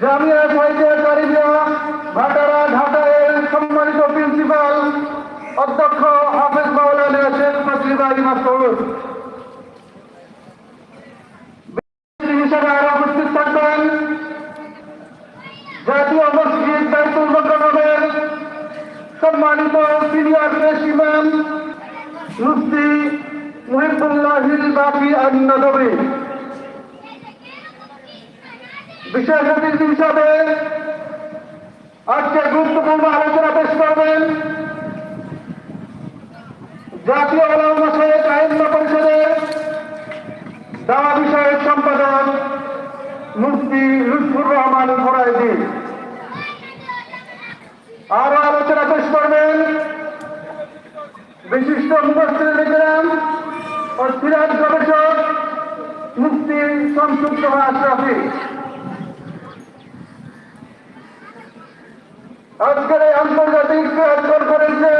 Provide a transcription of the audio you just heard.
জামিয়া সাহিত্য কারিজা ভাটারা ঢাকা এর সম্মানিত প্রিন্সিপাল অধ্যক্ষ হাফেজ মাওলানা শেখ ফজলিল আলী মাসউদ হিসেবে আরও উপস্থিত থাকবেন। জাতীয় বিশেষ অতিথি হিসাবে আজকে গুরুত্বপূর্ণ আলোচনা পেশ করবেন। জাতীয় আলমা শেখ আইন পরিষদের দাওয়া বিষয়ক সম্পাদক মুফতি লুৎফুর রহমান ফরাইদি আরও আলোচনা পেশ করবেন। বিশিষ্ট মুখস্থির লিখলেন ও সিরাজ গবেষক মুফতি সংযুক্ত আশরাফি। আজকের এই আন্তর্জাতিক অর্জন করেছে